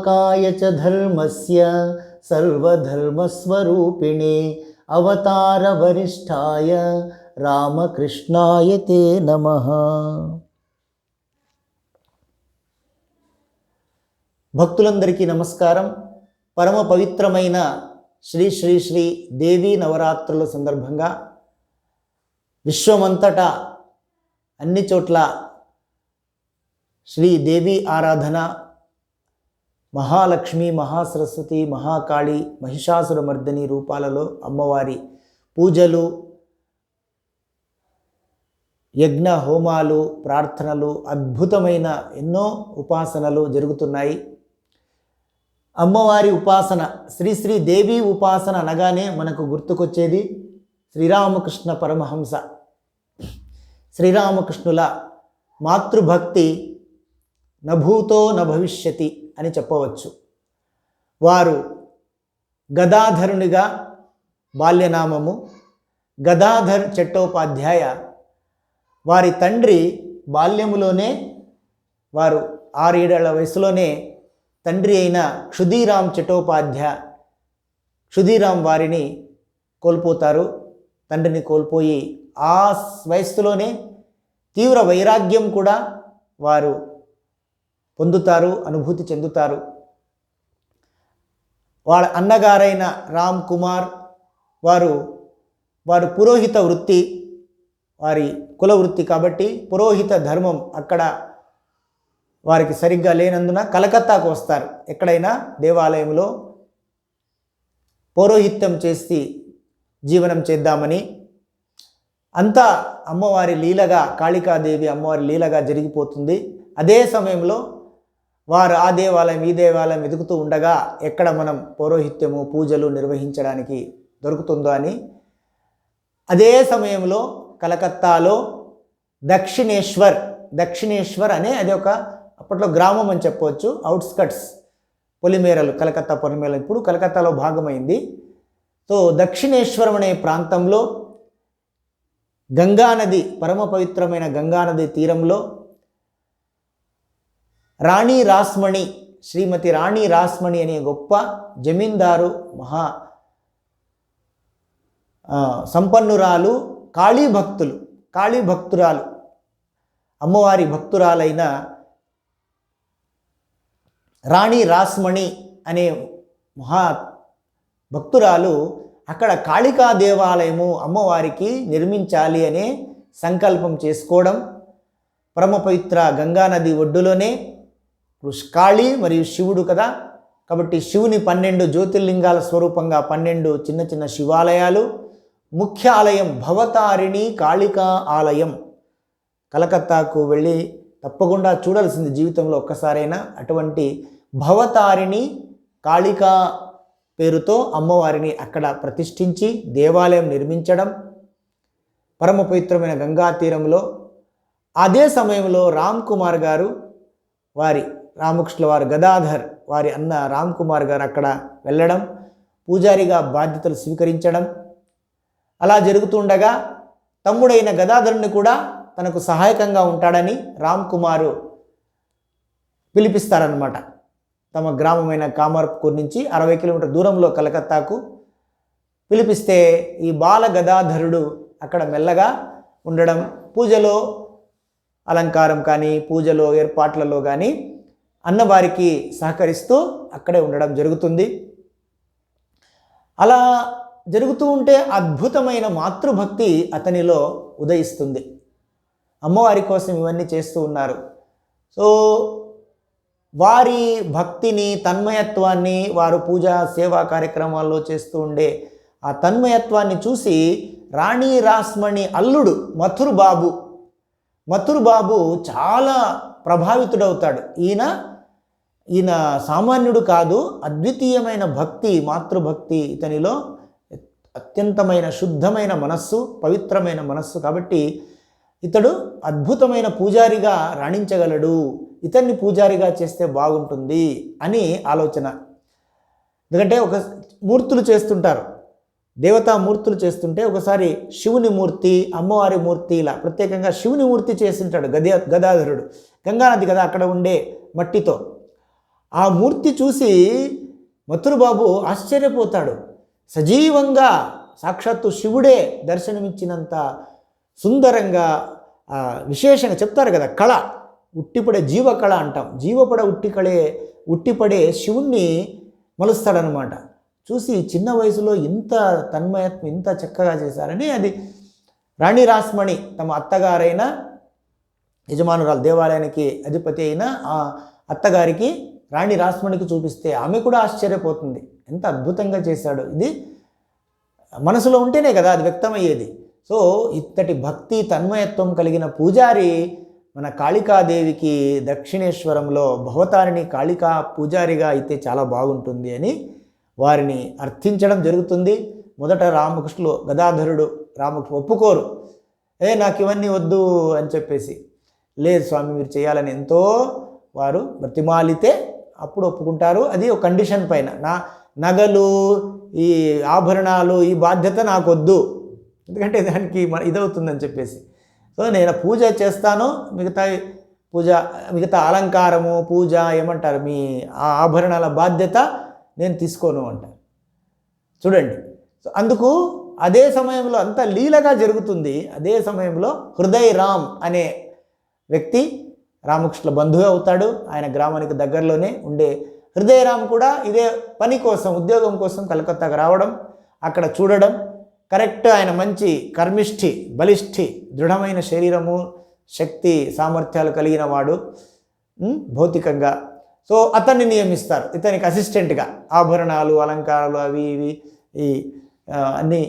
సంస్థాపకాయ చ ధర్మస్య సర్వధర్మస్వరూపిణే అవతార వరిష్ఠాయ రామకృష్ణాయ తే నమః. భక్తులందరికీ నమస్కారం. పరమ పవిత్రమైన శ్రీ శ్రీ శ్రీ దేవీ నవరాత్రుల సందర్భంగా విశ్వమంతటా అన్ని చోట్ల శ్రీ దేవి ఆరాధన మహాలక్ష్మి మహాసరస్వతి మహాకాళి మహిషాసురమర్దిని రూపాలలో అమ్మవారి పూజలు యజ్ఞ హోమాలు ప్రార్థనలు అద్భుతమైన ఎన్నో ఉపాసనలు జరుగుతున్నాయి. అమ్మవారి ఉపాసన శ్రీ శ్రీ దేవి ఉపాసన అనగానే మనకు గుర్తుకొచ్చేది శ్రీరామకృష్ణ పరమహంస. శ్రీరామకృష్ణుల మాతృభక్తి నభూతో న భవిష్యతి అని చెప్పవచ్చు. వారు గదాధరునిగా బాల్యనామము గదాధర్ చట్టోపాధ్యాయ వారి తండ్రి బాల్యములోనే వారు ఆరేడేళ్ళ వయసులోనే తండ్రి అయిన క్షుధీరామ్ చట్టోపాధ్యాయ క్షుధీరామ్ వారిని కోల్పోతారు. తండ్రిని కోల్పోయి ఆ వయస్సులోనే తీవ్ర వైరాగ్యం కూడా వారు పొందుతారు అనుభూతి చెందుతారు. వాళ్ళ అన్నగారైన రామ్ కుమార్ వారు వారు పురోహిత వృత్తి వారి కుల వృత్తి కాబట్టి పురోహిత ధర్మం అక్కడ వారికి సరిగ్గా లేనందున కలకత్తాకు వస్తారు. ఎక్కడైనా దేవాలయంలో పౌరోహిత్యం చేసి జీవనం చేద్దామని. అంతా అమ్మవారి లీలగా కాళికాదేవి అమ్మవారి లీలగా జరిగిపోతుంది. అదే సమయంలో వారు ఆ దేవాలయం ఈ దేవాలయం వెతుకుతూ ఉండగా ఎక్కడ మనం పౌరోహిత్యము పూజలు నిర్వహించడానికి దొరుకుతుందో అని అదే సమయంలో కలకత్తాలో దక్షిణేశ్వర్ దక్షిణేశ్వర్ అనే అది ఒక అప్పట్లో గ్రామం అని చెప్పవచ్చు అవుట్స్కట్స్ పొలిమేరలు కలకత్తా పొలిమేరలు. ఇప్పుడు కలకత్తాలో భాగమైంది. సో దక్షిణేశ్వరం అనే ప్రాంతంలో గంగానది పరమ పవిత్రమైన గంగానది తీరంలో రాణి రాస్మణి శ్రీమతి రాణి రాస్మణి అనే గొప్ప జమీందారు మహా సంపన్నురాలు కాళీ భక్తులు కాళీ భక్తురాలు అమ్మవారి భక్తురాలైన రాణి రాస్మణి అనే మహా భక్తురాలు అక్కడ కాళికా దేవాలయము అమ్మవారికి నిర్మించాలి అనే సంకల్పం చేసుకోవడం పరమపవిత్ర గంగానది ఒడ్డులోనే ఇప్పుడు కాళి మరియు శివుడు కదా. కాబట్టి శివుని పన్నెండు జ్యోతిర్లింగాల స్వరూపంగా పన్నెండు చిన్న చిన్న శివాలయాలు. ముఖ్య ఆలయం భవతారిణి కాళికా ఆలయం. కలకత్తాకు వెళ్ళి తప్పకుండా చూడాల్సింది జీవితంలో ఒక్కసారైనా. అటువంటి భవతారిణి కాళికా పేరుతో అమ్మవారిని అక్కడ ప్రతిష్ఠించి దేవాలయం నిర్మించడం. పరమ పవిత్రమైన గంగా తీరంలో. అదే సమయంలో రామ్ కుమార్ గారు వారి రామకృష్ణ వారు గదాధర్ వారి అన్న రామ్ కుమార్ గారు అక్కడ వెళ్ళడం పూజారిగా బాధ్యతలు స్వీకరించడం. అలా జరుగుతుండగా తమ్ముడైన గదాధరుని కూడా తనకు సహాయకంగా ఉంటాడని రామ్ కుమారు పిలిపిస్తారనమాట తమ గ్రామమైన కామర్పూర్ నుంచి అరవై కిలోమీటర్ దూరంలో కలకత్తాకు పిలిపిస్తే ఈ బాల గదాధరుడు అక్కడ మెల్లగా ఉండడం. పూజలో అలంకారం కానీ పూజలో ఏర్పాట్లలో కానీ అన్నవారికి సహకరిస్తూ అక్కడే ఉండడం జరుగుతుంది. అలా జరుగుతూ ఉంటే అద్భుతమైన మాతృభక్తి అతనిలో ఉదయిస్తుంది. అమ్మవారి కోసం ఇవన్నీ చేస్తూ ఉన్నారు. సో వారి భక్తిని తన్మయత్వాన్ని వారు పూజా సేవా కార్యక్రమాల్లో చేస్తూ ఉండే ఆ తన్మయత్వాన్ని చూసి రాణి రాస్మణి అల్లుడు మథుర్ బాబు మథుర్ బాబు చాలా ప్రభావితుడవుతాడు. ఈయన ఈయన సామాన్యుడు కాదు అద్వితీయమైన భక్తి మాతృభక్తి ఇతనిలో అత్యంతమైన శుద్ధమైన మనస్సు పవిత్రమైన మనస్సు కాబట్టి ఇతడు అద్భుతమైన పూజారిగా రాణించగలడు. ఇతన్ని పూజారిగా చేస్తే బాగుంటుంది అని ఆలోచన. ఎందుకంటే ఒక మూర్తులు చేస్తుంటారు. దేవతా మూర్తులు చేస్తుంటే ఒకసారి శివుని మూర్తి అమ్మవారి మూర్తి ఇలా ప్రత్యేకంగా శివుని మూర్తి చేసింటాడు గదే గదాధరుడు. గంగానది కదా అక్కడ ఉండే మట్టితో. ఆ మూర్తి చూసి మథురుబాబు ఆశ్చర్యపోతాడు. సజీవంగా సాక్షాత్తు శివుడే దర్శనమిచ్చినంత సుందరంగా విశేషంగా చెప్తారు కదా కళ. ఉట్టిపడే జీవకళ అంటాం. జీవపడ ఉట్టికళే ఉట్టిపడే శివుణ్ణి మలుస్తాడనమాట చూసి చిన్న వయసులో ఇంత తన్మయత్వం ఇంత చక్కగా చేశారని అది రాణి రాస్మణి తమ అత్తగారైన యజమానురాలు దేవాలయానికి అధిపతి అయిన ఆ అత్తగారికి రాణి రాస్మణికి చూపిస్తే ఆమె కూడా ఆశ్చర్యపోతుంది. ఎంత అద్భుతంగా చేశాడు. ఇది మనసులో ఉంటేనే కదా అది వ్యక్తమయ్యేది. సో ఇత్తటి భక్తి తన్మయత్వం కలిగిన పూజారి మన కాళికాదేవికి దక్షిణేశ్వరంలో భవతారిణి కాళికా పూజారిగా అయితే చాలా బాగుంటుంది అని వారిని అర్థించడం జరుగుతుంది. మొదట రామకృష్ణులు గదాధరుడు రామకృష్ణ ఒప్పుకోరు. ఏ నాకు ఇవన్నీ వద్దు అని చెప్పేసి. లేదు స్వామి మీరు చేయాలని ఎంతో వారు బ్రతిమాలితే అప్పుడు ఒప్పుకుంటారు. అది ఒక కండిషన్ పైన. నా నగలు ఈ ఆభరణాలు ఈ బాధ్యత నాకు వద్దు. ఎందుకంటే దానికి మన ఇదవుతుందని చెప్పేసి. సో నేను పూజ చేస్తాను. మిగతా పూజ మిగతా అలంకారము పూజ ఏమంటారు? మీ ఆ ఆభరణాల బాధ్యత నేను తీసుకోను అంటారు. చూడండి. సో అందుకు అదే సమయంలో అంత లీలగా జరుగుతుంది. అదే సమయంలో హృదయ్ రామ్ అనే వ్యక్తి రామకృష్ణ బంధువు అవుతాడు. ఆయన గ్రామానికి దగ్గరలోనే ఉండే హృదయరామ్ కూడా ఇదే పని కోసం ఉద్యోగం కోసం కలకత్తాకు రావడం అక్కడ చూడడం కరెక్ట్ ఆయన మంచి కర్మిష్ఠి బలిష్ఠి దృఢమైన శరీరము శక్తి సామర్థ్యాలు కలిగిన వాడు. భౌతికంగా సో అతన్ని నియమిస్తారు. ఇతనికి అసిస్టెంట్గా ఆభరణాలు అలంకారాలు అవి ఇవి ఈ అన్నీ అన్ని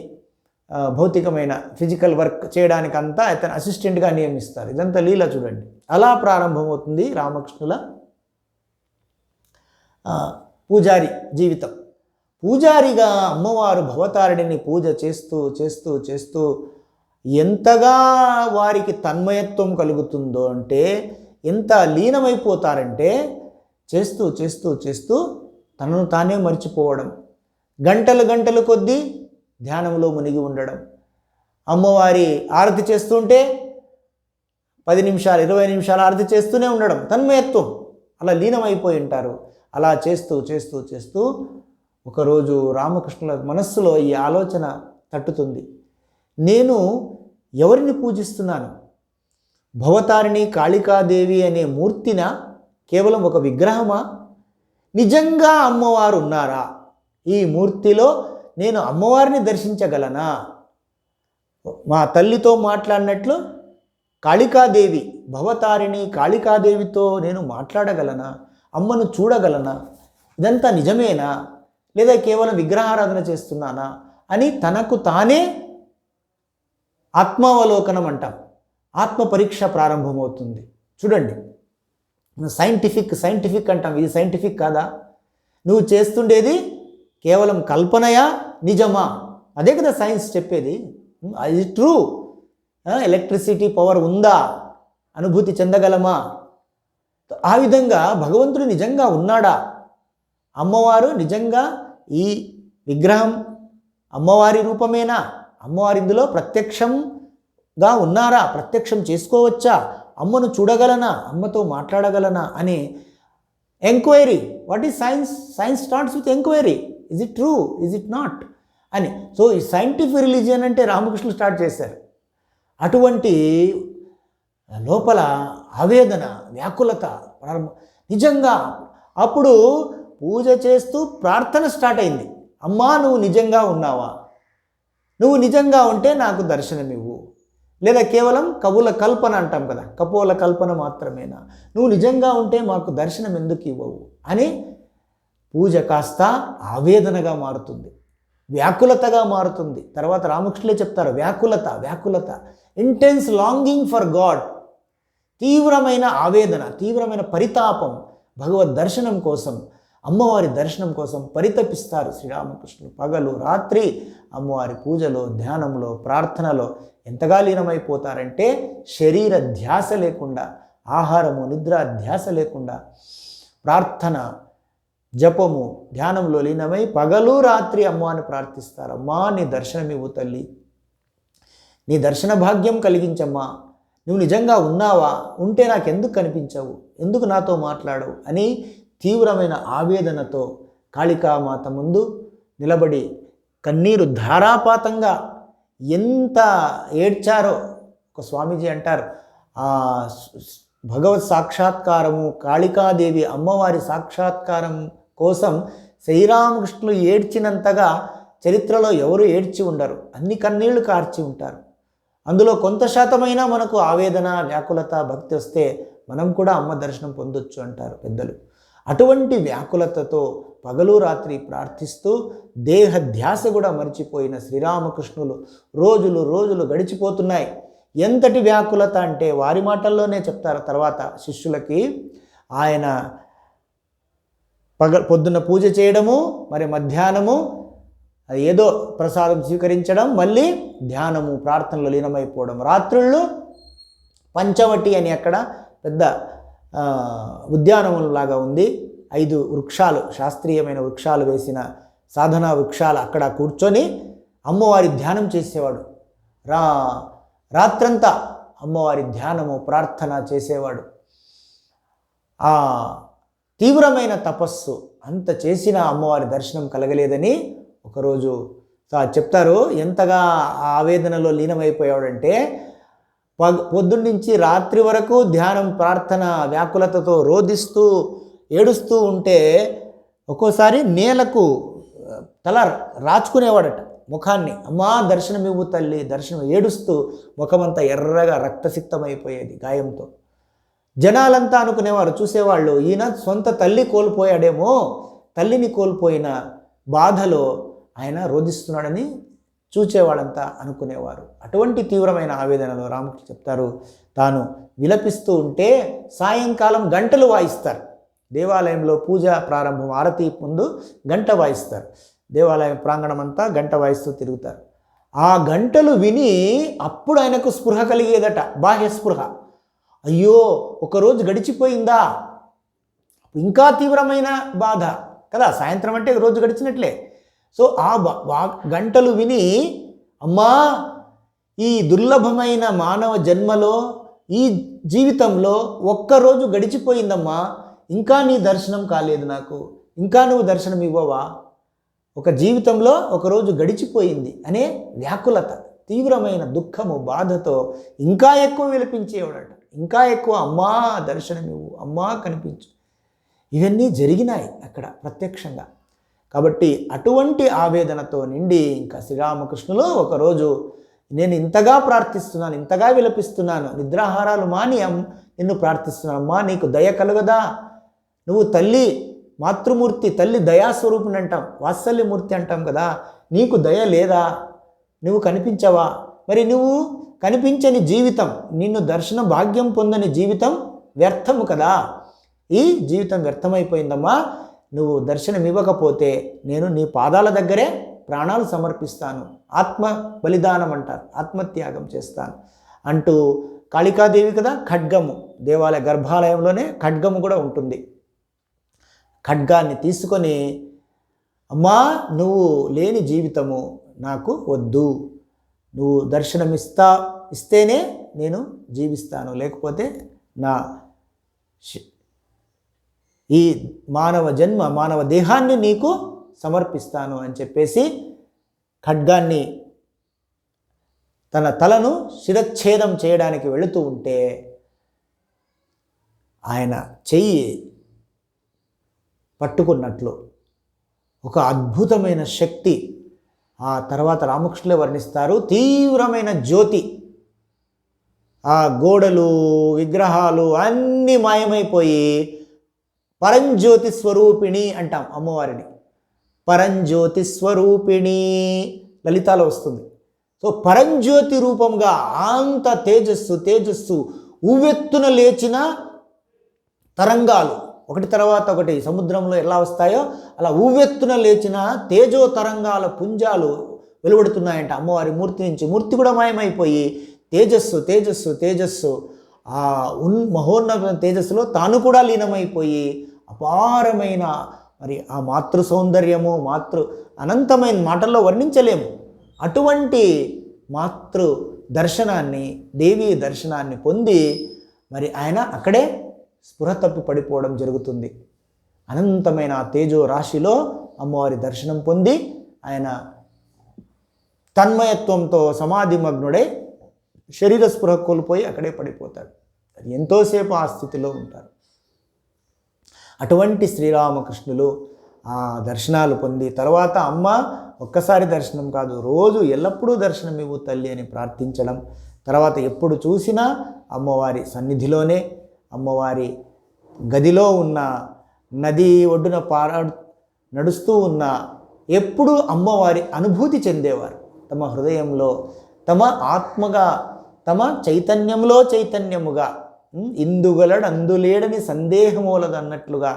భౌతికమైన ఫిజికల్ వర్క్ చేయడానికి అంతా అతను అసిస్టెంట్గా నియమిస్తారు. ఇదంతా లీల చూడండి. అలా ప్రారంభమవుతుంది రామకృష్ణుల పూజారి జీవితం. పూజారిగా అమ్మవారు భవతారిణిని పూజ చేస్తూ చేస్తూ చేస్తూ ఎంతగా వారికి తన్మయత్వం కలుగుతుందో అంటే ఎంత లీనమైపోతారంటే చేస్తూ చేస్తూ చేస్తూ తనను తానే మర్చిపోవడం. గంటలు గంటలు కొద్దీ ధ్యానంలో మునిగి ఉండడం. అమ్మవారి ఆరతి చేస్తుంటే పది నిమిషాలు ఇరవై నిమిషాలు ఆరతి చేస్తూనే ఉండడం. తన్మయత్వం. అలా లీనమైపోయి ఉంటారు. అలా చేస్తూ చేస్తూ చేస్తూ ఒకరోజు రామకృష్ణుల మనస్సులో ఈ ఆలోచన తట్టుతుంది. నేను ఎవరిని పూజిస్తున్నాను? భవతారిణి కాళికాదేవి అనే మూర్తిన కేవలం ఒక విగ్రహమా? నిజంగా అమ్మవారు ఉన్నారా? ఈ మూర్తిలో నేను అమ్మవారిని దర్శించగలనా? మా తల్లితో మాట్లాడినట్లు కాళికాదేవి భవతారిణి కాళికాదేవితో నేను మాట్లాడగలనా? అమ్మను చూడగలనా? ఇదంతా నిజమేనా? లేదా కేవలం విగ్రహారాధన చేస్తున్నానా? అని తనకు తానే ఆత్మావలోకనం అంటాం. ఆత్మ పరీక్ష ప్రారంభమవుతుంది. చూడండి. నువ్వు సైంటిఫిక్ సైంటిఫిక్ అంటాం. ఇది సైంటిఫిక్ కాదా? నువ్వు చేస్తుండేది కేవలం కల్పనయా? నిజమా? అదే కదా సైన్స్ చెప్పేది. అది ట్రూ ఎలక్ట్రిసిటీ పవర్ ఉందా? అనుభూతి చెందగలమా? ఆ విధంగా భగవంతుడు నిజంగా ఉన్నాడా? అమ్మవారు నిజంగా ఈ విగ్రహం అమ్మవారి రూపమేనా? అమ్మవారి ఇందులో ప్రత్యక్షంగా ఉన్నారా? ప్రత్యక్షం చేసుకోవచ్చా? అమ్మను చూడగలనా? అమ్మతో మాట్లాడగలనా? అనే enquiry. What is science? Science starts with enquiry. Is it true is it not అని. సో ఈ సైంటిఫిక్ రిలీజియన్ అంటే రామకృష్ణ స్టార్ట్ చేశారు. అటువంటి లోపల ఆవేదన వ్యాకులత నిజంగా అప్పుడు పూజ చేస్తూ ప్రార్థన స్టార్ట్ అయింది. అమ్మా నువ్వు నిజంగా ఉన్నావా? నువ్వు నిజంగా ఉంటే నాకు దర్శనమివ్వు. లేదా కేవలం కవుల కల్పన అంటాం కదా కపోల కల్పన మాత్రమేనా? నువ్వు నిజంగా ఉంటే మాకు దర్శనం ఎందుకు ఇవ్వవు? అని పూజ కాస్త ఆవేదనగా మారుతుంది వ్యాకులతగా మారుతుంది. తర్వాత రామకృష్ణులే చెప్తారు వ్యాకులత వ్యాకులత. ఇంటెన్స్ లాంగింగ్ ఫర్ గాడ్ తీవ్రమైన ఆవేదన తీవ్రమైన పరితాపం భగవద్ దర్శనం కోసం అమ్మవారి దర్శనం కోసం పరితపిస్తారు శ్రీరామకృష్ణులు. పగలు రాత్రి అమ్మవారి పూజలో ధ్యానంలో ప్రార్థనలో ఎంతగా లీనమైపోతారంటే శరీర ధ్యాస లేకుండా ఆహారము నిద్ర ధ్యాస లేకుండా ప్రార్థన జపము ధ్యానంలో లీనమై పగలు రాత్రి అమ్మాని ప్రార్థిస్తారు. అమ్మా నీ దర్శనమివ్వు తల్లి. నీ దర్శన భాగ్యం కలిగించమ్మా. నువ్వు నిజంగా ఉన్నావా? ఉంటే నాకు ఎందుకు కనిపించవు? ఎందుకు నాతో మాట్లాడవు? అని తీవ్రమైన ఆవేదనతో కాళికామాత ముందు నిలబడి కన్నీరు ధారాపాతంగా ఎంత ఏడ్చారో ఒక స్వామీజీ అంటారు. ఆ భగవత్ సాక్షాత్కారము కాళికాదేవి అమ్మవారి సాక్షాత్కారం కోసం శ్రీరామకృష్ణులు ఏడ్చినంతగా చరిత్రలో ఎవరు ఏడ్చి ఉండరు. అన్ని కన్నీళ్ళు కార్చి ఉంటారు. అందులో కొంత శాతమైనా మనకు ఆవేదన వ్యాకులత భక్తి వస్తే మనం కూడా అమ్మ దర్శనం పొందొచ్చు అంటారు పెద్దలు. అటువంటి వ్యాకులతతో పగలు రాత్రి ప్రార్థిస్తూ దేహ ధ్యాస కూడా మర్చిపోయిన శ్రీరామకృష్ణులు రోజులు రోజులు గడిచిపోతున్నాయి. ఎంతటి వ్యాకులత అంటే వారి మాటల్లోనే చెప్తారు. తర్వాత శిష్యులకి ఆయన పగ పొద్దున్న పూజ చేయడము మరి మధ్యాహ్నము ఏదో ప్రసాదం స్వీకరించడం మళ్ళీ ధ్యానము ప్రార్థనలో లీనమైపోవడం. రాత్రుళ్ళు పంచవటి అని అక్కడ పెద్ద ఉద్యానవనం లాగా ఉంది. ఐదు వృక్షాలు శాస్త్రీయమైన వృక్షాలు వేసిన సాధనా వృక్షాలు అక్కడ కూర్చొని అమ్మవారి ధ్యానం చేసేవాడు. రా రాత్రంతా అమ్మవారి ధ్యానము ప్రార్థన చేసేవాడు. ఆ తీవ్రమైన తపస్సు అంత చేసిన అమ్మవారి దర్శనం కలగలేదని ఒకరోజు చెప్తారు. ఎంతగా ఆ ఆవేదనలో లీనమైపోయాడంటే పొద్దున్నుంచి రాత్రి వరకు ధ్యానం ప్రార్థన వ్యాకులతతో రోధిస్తూ ఏడుస్తూ ఉంటే ఒక్కోసారి నేలకు తల రాచుకునేవాడట ముఖాన్ని. అమ్మా దర్శనమివ్వు తల్లి దర్శనం ఏడుస్తూ ముఖమంతా ఎర్రగా రక్తసిక్తమైపోయేది గాయంతో. జనాలంతా అనుకునేవారు చూసేవాళ్ళు ఈయన సొంత తల్లి కోల్పోయాడేమో తల్లిని కోల్పోయిన బాధలో ఆయన రోధిస్తున్నాడని చూచేవాళ్ళంతా అనుకునేవారు. అటువంటి తీవ్రమైన ఆవేదనలో రామకృష్ణ చెప్తారు తాను విలపిస్తూ ఉంటే సాయంకాలం గంటలు వాయిస్తారు. దేవాలయంలో పూజ ప్రారంభం ఆరతి ముందు గంట వాయిస్తారు. దేవాలయం ప్రాంగణం అంతా గంట వాయిస్తూ తిరుగుతారు. ఆ గంటలు విని అప్పుడు ఆయనకు స్పృహ కలిగేదట బాహ్య స్పృహ. అయ్యో ఒకరోజు గడిచిపోయిందా? ఇంకా తీవ్రమైన బాధ కదా సాయంత్రం అంటే రోజు గడిచినట్లే. సో ఆ వా- గంటలు విని అమ్మా ఈ దుర్లభమైన మానవ జన్మలో ఈ జీవితంలో ఒక్కరోజు గడిచిపోయిందమ్మా. ఇంకా నీ దర్శనం కాలేదు నాకు. ఇంకా నువ్వు దర్శనం ఇవ్వవా? ఒక జీవితంలో ఒకరోజు గడిచిపోయింది అనే వ్యాకులత తీవ్రమైన దుఃఖము బాధతో ఇంకా ఎక్కువ విలపించేవాడట. ఇంకా ఎక్కువ అమ్మా దర్శనం ఇవ్వు అమ్మా కనిపించు. ఇవన్నీ జరిగినాయి అక్కడ ప్రత్యక్షంగా. కాబట్టి అటువంటి ఆవేదనతో నిండి ఇంకా శ్రీరామకృష్ణులు ఒకరోజు నేను ఇంతగా ప్రార్థిస్తున్నాను ఇంతగా విలపిస్తున్నాను నిద్రాహారాలు మాని అమ్- నిన్ను ప్రార్థిస్తున్నాను అమ్మా నీకు దయ కలుగదా? నువ్వు తల్లి మాతృమూర్తి తల్లి దయాస్వరూపుని అంటాం వాత్సల్యమూర్తి అంటాం కదా నీకు దయ లేదా? నువ్వు కనిపించవా? మరి నువ్వు కనిపించని జీవితం నిన్ను దర్శన భాగ్యం పొందని జీవితం వ్యర్థము కదా? ఈ జీవితం వ్యర్థమైపోయిందమ్మా. నువ్వు దర్శనం ఇవ్వకపోతే నేను నీ పాదాల దగ్గరే ప్రాణాలు సమర్పిస్తాను. ఆత్మ బలిదానం అంటారు ఆత్మత్యాగం చేస్తాను. అంటూ కాళికాదేవి కదా ఖడ్గము. దేవాలయ గర్భాలయంలోనే ఖడ్గము కూడా ఉంటుంది. ఖడ్గాన్ని తీసుకొని అమ్మా నువ్వు లేని జీవితము నాకు వద్దు. నువ్వు దర్శనమిస్తా ఇస్తేనే నేను జీవిస్తాను. లేకపోతే నా ఈ మానవ జన్మ మానవ దేహాన్ని నీకు సమర్పిస్తాను అని చెప్పేసి ఖడ్గాన్ని తన తలను శిరచ్ఛేదం చేయడానికి వెళుతూ ఉంటే ఆయన చెయ్యి పట్టుకున్నట్లు. ఒక అద్భుతమైన శక్తి. ఆ తర్వాత రామకృష్ణులే వర్ణిస్తారు. తీవ్రమైన జ్యోతి. ఆ గోడలు విగ్రహాలు అన్నీ మాయమైపోయి పరంజ్యోతి స్వరూపిణి అంటాం అమ్మవారిని. పరంజ్యోతి స్వరూపిణి లలితాలో వస్తుంది. సో పరంజ్యోతి రూపంగా అంత తేజస్సు తేజస్సు ఉవ్వెత్తున లేచిన తరంగాలు. ఒకటి తర్వాత ఒకటి సముద్రంలో ఎలా వస్తాయో అలా ఉవ్వెత్తున లేచిన తేజో తరంగాల పుంజాలు వెలువడుతున్నాయంట. అమ్మవారి మూర్తి నుంచి మూర్తి కూడా మాయమైపోయి తేజస్సు తేజస్సు తేజస్సు. ఆ ఉన్ మహోన్నత తేజస్సులో తాను కూడా లీనమైపోయి అపారమైన మరి ఆ మాతృ సౌందర్యము మాతృ అనంతమైన మాటల్లో వర్ణించలేము. అటువంటి మాతృ దర్శనాన్ని దేవీ దర్శనాన్ని పొంది మరి ఆయన అక్కడే స్పృహ తప్పి పడిపోవడం జరుగుతుంది. అనంతమైన ఆ తేజో రాశిలో అమ్మవారి దర్శనం పొంది ఆయన తన్మయత్వంతో సమాధి మగ్నుడై శరీర స్పృహ కోల్పోయి అక్కడే పడిపోతాడు. అది ఎంతోసేపు ఆ స్థితిలో ఉంటారు. అటువంటి శ్రీరామకృష్ణులు ఆ దర్శనాలు పొంది తర్వాత అమ్మ ఒక్కసారి దర్శనం కాదు రోజు ఎల్లప్పుడూ దర్శనం ఇవ్వు తల్లి అని ప్రార్థించడం తర్వాత ఎప్పుడు చూసినా అమ్మవారి సన్నిధిలోనే అమ్మవారి గదిలో ఉన్న నది ఒడ్డున పారాడు నడుస్తూ ఉన్న ఎప్పుడూ అమ్మవారి అనుభూతి చెందేవారు. తమ హృదయంలో తమ ఆత్మగా తమ చైతన్యంలో చైతన్యముగా ఇందుగలడు అందులేడని సందేహమూలదన్నట్లుగా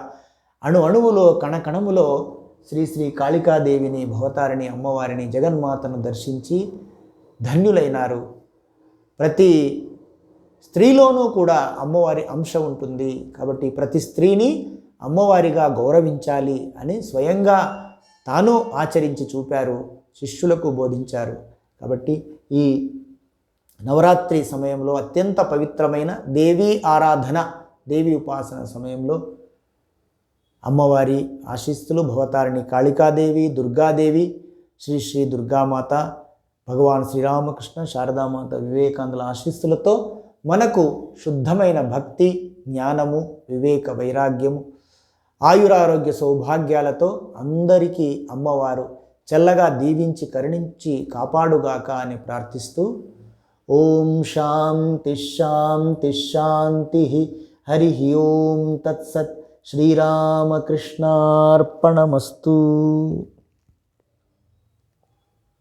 అణు అణువులో కణకణములో శ్రీ శ్రీ కాళికాదేవిని భవతారిణి అమ్మవారిని జగన్మాతను దర్శించి ధన్యులైనారు. ప్రతి స్త్రీలోనూ కూడా అమ్మవారి అంశం ఉంటుంది కాబట్టి ప్రతి స్త్రీని అమ్మవారిగా గౌరవించాలి అని స్వయంగా తాను ఆచరించి చూపారు శిష్యులకు బోధించారు. కాబట్టి ఈ నవరాత్రి సమయంలో అత్యంత పవిత్రమైన దేవీ ఆరాధన దేవి ఉపాసన సమయంలో అమ్మవారి ఆశీస్సులు భవతారిణి కాళికాదేవి దుర్గాదేవి శ్రీ శ్రీ దుర్గామాత భగవాన్ శ్రీరామకృష్ణ శారదామాత వివేకాందుల ఆశీస్సులతో మనకు శుద్ధమైన భక్తి జ్ఞానము వివేక వైరాగ్యము ఆయురారోగ్య సౌభాగ్యాలతో అందరికీ అమ్మవారు చల్లగా దీవించి కరుణించి కాపాడుగాక అని ప్రార్థిస్తూ ఓం శాంతి శాంతి శాంతి హరి ఓం తత్సత్ శ్రీరామకృష్ణార్పణమస్తు.